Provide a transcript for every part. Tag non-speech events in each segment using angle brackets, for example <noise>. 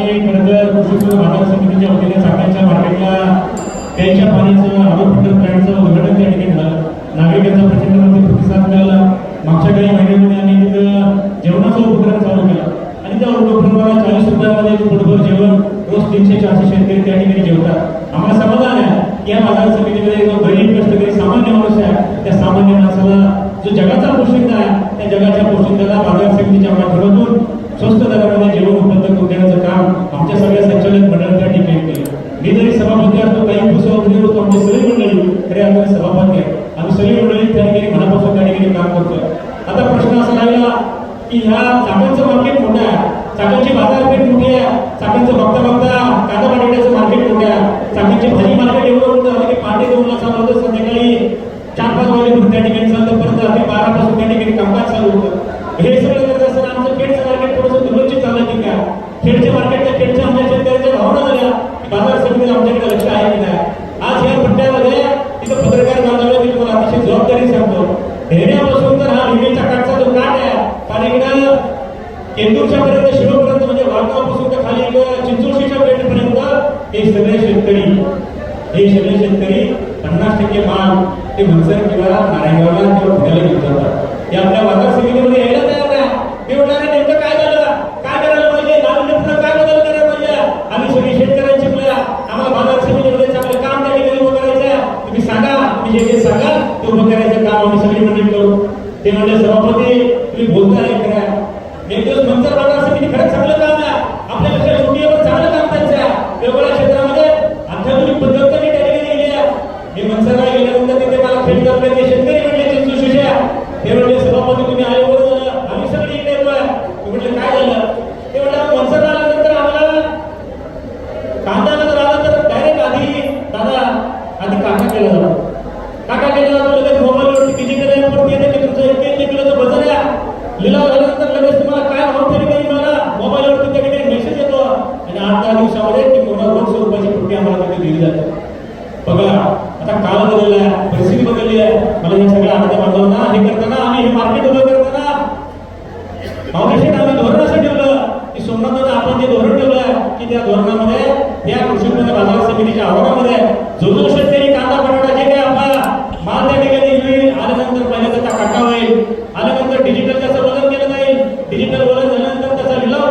बाजार समितीच्या वतीने चाकणच्या मार्केटला प्यायच्या पाण्याचं आरोग्य प्लॅनचं उद्घाटन त्या ठिकाणी झालं. नागरिकांचा प्रचंड प्रतिसाद मिळाला. मागच्या काही महिन्यामध्ये आम्ही तिथं जेवणाचा उपक्रम चालू केला. आणि त्या उपक्रमाला चाळीस रुपयामध्ये जेवण रोज तीनशे चारशे शेतकरी त्या ठिकाणी जेवतात. आम्हाला समाधान आहे की या बाजार समितीमध्ये जो गरीब कष्टकरी सामान्य माणूस आहे. त्या सामान्य माणसाला जो जगाचा पोषिंदा आहे त्या जगाच्या पोषिंदाला बाजार समितीच्या माध्यमातून स्वस्त दरामध्ये जेवण उपलब्ध करून देण्याचं काम आमच्या सगळ्या संचालक मंडळ त्या ठिकाणी केलं. मी जरी सभापती असतो काही पुस्तकामध्ये होतो आमची सगळी मंडळी तरी आम्ही सभापती आहे. आम्ही सगळी मंडळी त्या ठिकाणी मनापासून त्या ठिकाणी काम करतोय. आता प्रश्न असा राहिला की ह्या चाकांचं मार्केट मोठं आहे? चाकांची बाजारपेठ मोठी आहे? चाकांचं बघता बघता कांदा बटाट्याचं मार्केट मोठं आहे? चाकांची भाजी मार्केट एवढं मोठं झालं की पहाटे दोनला चालू होतं संध्याकाळी चार पाच वाजेपर्यंत त्या ठिकाणी चालतं परत रात्री बारा पासून त्या ठिकाणी कामकाज चालू होतं. हे सगळं करत असताना आमचं पेठचं मार्केट थोडंसं दुर्लक्षित झालं की काय खेडच्या मार्केटच्या खेडच्या आमच्या शेतकऱ्याच्या भावना झाल्या. की बाजार समितीला आमच्याकडे लक्ष आहे की नाही? आज या पट्ट्यामध्ये तिथं पत्रकार बांधवलं मी तुम्हाला अतिशय जबाबदारी सांगतो. ढेऱ्यापासून तर हा विमेच्या काठचा जो काठ आहे पाणीकडं केंदूरच्या पर्यंत शिरोपर्यंत म्हणजे वाळगावपासून तर खाली चिंचोशीच्या पेठपर्यंत हे सगळे शेतकरी हे सगळे शेतकरी पन्नास टक्के माल ते मनसर किंवा नारायणगावला किंवा पुण्याला घेऊन जातात. हे आपल्या बाजार समितीमध्ये यायला तयार नाही. मी म्हटलं नेमकं ते म्हणले सभापती तुम्ही बोलताय खरं एक दिवस मंचर बाजार समिती खरंच चांगलं काम आहे. आपल्यापेक्षा छोटी आहे पण चांगलं काम त्यांच्या आहे वेगवेगळ्या क्षेत्रामध्ये अत्याधुनिक पद्धत त्यांनी त्या ठिकाणी गेली आहे. मी मनसरला गेल्यानंतर तिथे मला भेट करले ते शेतकरी म्हणले चिंचू शिष्या. ते म्हणले सभापती तुम्ही आले बरं आम्ही सगळे इकडे येतोय. मी म्हटलं काय झालं ते म्हटलं मनसर आल्यानंतर आम्हाला कांदा नगर आला तर डायरेक्ट आधी दादा आधी काका केला जातो काका केला जातो लगेच मोबाईलवरती डिजिटल ॲपवरती येते की तुमचं एक एक किलोचं वजन आहे लिलाव झाल्यानंतर लगेच तुम्हाला काय भाव तरी काही मला मोबाईलवरती त्या ठिकाणी मेसेज येतो आणि आठ दहा दिवसामध्ये ती पूर्ण दोनशे रुपयाची पुट्टी आम्हाला तिथे दिली जाते. बघा आता काळ बदलला आहे परिस्थिती बदलली आहे. मला हे सगळं आता बांधवांना हे करताना आम्ही हे मार्केट उभं करताना. फाउंडेशन आम्ही धोरण असं ठेवलं. की सोमनाथानं आपण जे धोरण ठेवलं की त्या धोरणामध्ये या कृषी उत्पन्न बाजार समितीच्या आव्हानामध्ये जो जो शेतकरी कांदा बटाटा जे काही आपला माल त्या ठिकाणी होईल आल्यानंतर पहिल्या त्याचा काटा होईल आल्यानंतर डिजिटल त्याचं वजन केलं जाईल डिजिटल वजन झाल्यानंतर त्याचा लिलाव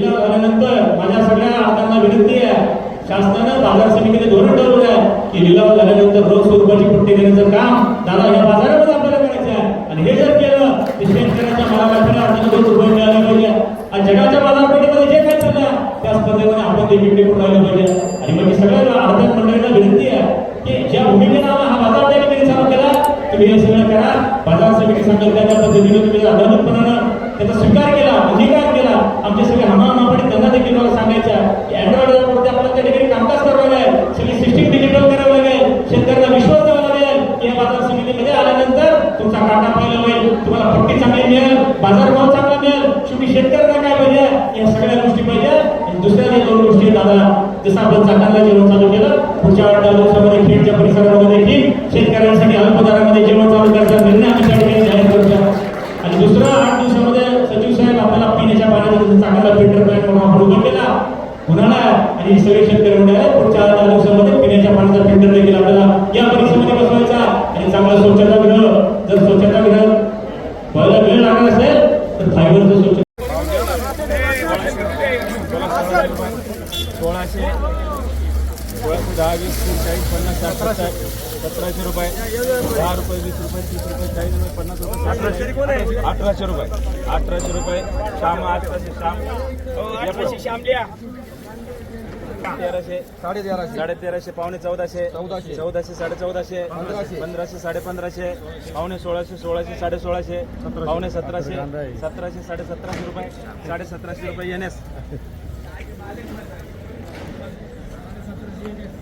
जिल्हा झाल्यानंतर माझ्या सगळ्या अर्जांना विनंती आहे. शासनानं बाजार समितीने धोरण ठरवलं आहे की लिलाव झाल्यानंतर रोज स्वरूपाची पुट्टी देण्याचं काम दादा या बाजारामध्ये आपल्याला करायचं आहे. आणि हे जर केलं तर शेतकऱ्याच्या मालाला आपल्याला दोन रुपये मिळाले पाहिजे आणि जगाच्या बाजारपेठेमध्ये जे काय चाललं त्या स्पर्धेमध्ये आपण ते विकले करून राहिलं पाहिजे. आणि म्हणजे मग सगळ्या आर्थिक मंडळींना विनंती आहे की ज्या भूमिकेनं आम्ही हा बाजार त्या ठिकाणी चालू केला तुम्ही हे सगळं करा. बाजार समिती सांगेल त्या पद्धतीने तुम्ही अधानुपणानं त्याचा स्वीकार केला अंगीकार केला. आमचे सगळे हमामापणे त्यांना देखील मला सांगायचं की अँड्रॉइड वरती आपल्याला त्या ठिकाणी कामकाज करावं लागेल. सगळी सिस्टीम डिजिटल करावं लागेल. शेतकऱ्यांना विश्वास द्यावा लागेल की या बाजार समितीमध्ये आल्यानंतर तुमचा काटा पाहिला होईल तुम्हाला पट्टी चांगली मिळेल बाजार भाव चांगला मिळेल. शेवटी शेतकऱ्यांना काय पाहिजे? या सगळ्या गोष्टी पाहिजे. दुसऱ्या दोन गोष्टी दादा. जसं आपण चाकणला जेवण चालू केलं पुढच्या वाटतं दहा खेडच्या परिसरामध्ये देखील शेतकऱ्यांसाठी अल्पदारामध्ये सगळे शेतकरी म्हणजे पुढच्या आठ दहा दिवसामध्ये पिण्याच्या पाण्याचा फिल्टर देखील आपल्याला या परिसरामध्ये बसवायचा आणि चांगला स्वच्छतागृह जर स्वच्छतागृह व्हायला वेळ लागणार असेल तर फायबरचं स्वच्छ सोळाशे सोळाशे दहा वीस तीस चाळीस पन्नास साठ सतराशे रुपये. दहा रुपये वीस रुपये तीस रुपये चाळीस रुपये पन्नास रुपये अठराशे अठराशे रुपये. अठराशे रुपये. श्याम अठराशे श्याम. श्यामल्या तेराशे साडे तेराशे साडे तेराशे पावणे चौदाशे. चौदाशे. चौदाशे साडे चौदाशे पंधराशे. पंधराशे साडे पंधराशे पावणे सोळाशे सोळाशे साडे सोळाशे पावणे सतराशे. सतराशे साडे सतराशे रुपये. साडे सतराशे रुपये एन एस. <laughs>